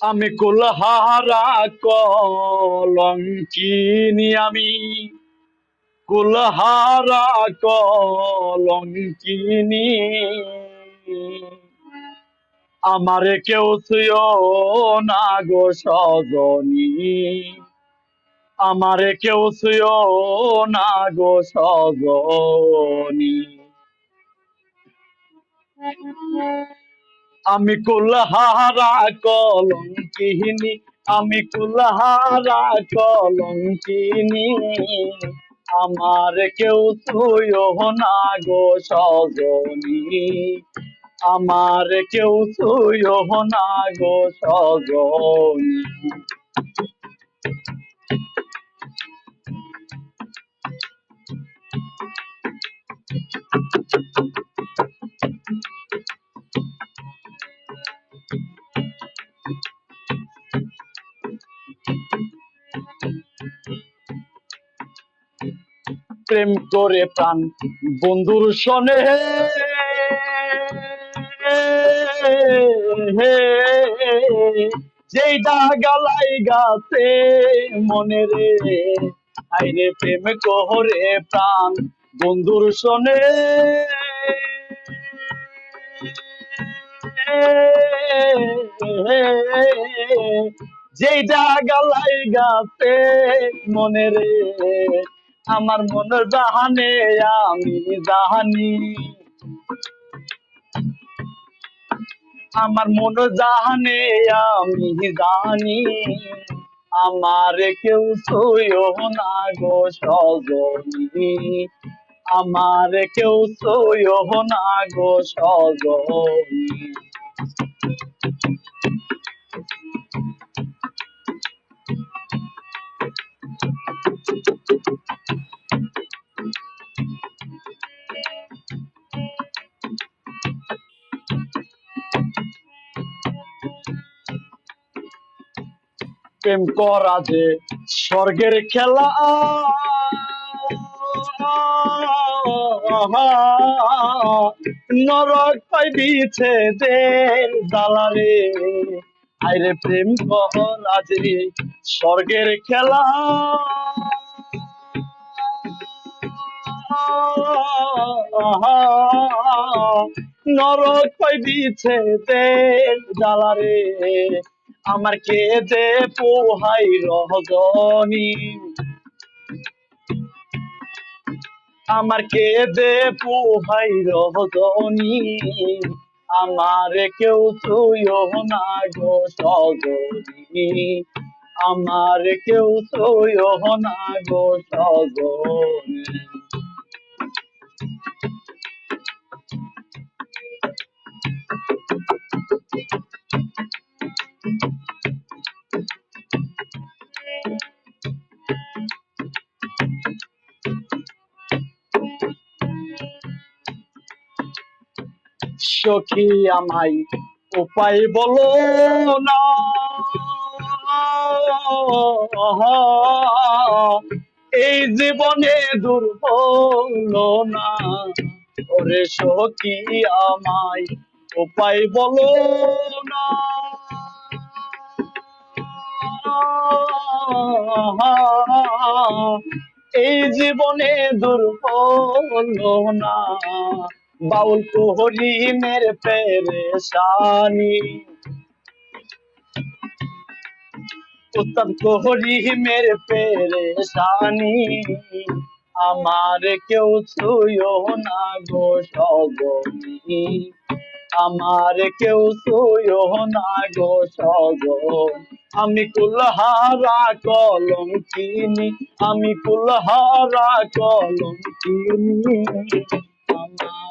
আমি কুলহারা কলঙ্কিনি আমি। কুলহারা কলঙ্কিনি। আমারে কেউ না গো সজনী। আমারে কেউ না গো সজনী। আমি কুলহারা কলঙ্কিনি, আমি কুলহারা কলঙ্কিনি। আমার কেউ ছুঁয়ো না গো সজনী। আমার কেউ ছুঁয়ো না গো সজনী। প্রেম করে প্রাণ। বন্ধুর সনে যেই গালাই গাছে মনে রে আইরে প্রেম কোহরে প্রাণ। বন্ধুর সনে যেই গালাই গাছে মনে রে আমার মনের জাহানে আমি জাহানি। আমার মন জাহানে আমি জানি আমার কেউ সইও না গো সজনী। আমার কেউ সইও না গো সজনী। প্রেম করা যে স্বর্গের খেলা। নরক পাইবিছে দের দালারে আইরে প্রেম করা যে স্বর্গের খেলা। নরক পাইবিছে দের দালারে আমার কে যে পোহাই রজনী আমার কে যে পোহাই রজনী আমার কেউ তুইও না গো সজনী আমার কেউ তুইও না গো সজনী সখী আমায় উপায় বলো না। এই জীবনে দূর হলো না। ওরে সখী, আমায় উপায় বলো না। এই জীবনে দূর হলো না। বাউল কোহরিমের পেরেশানি। উত্তম কোহরিমের পেরেশানি, আমার কেউ ছুঁয়ো না গো সজনী আমার কেউ ছুঁয়ো না গো সজন আমি কুলহারা কলম কিনি, আমি কুলহারা কলম কিনি।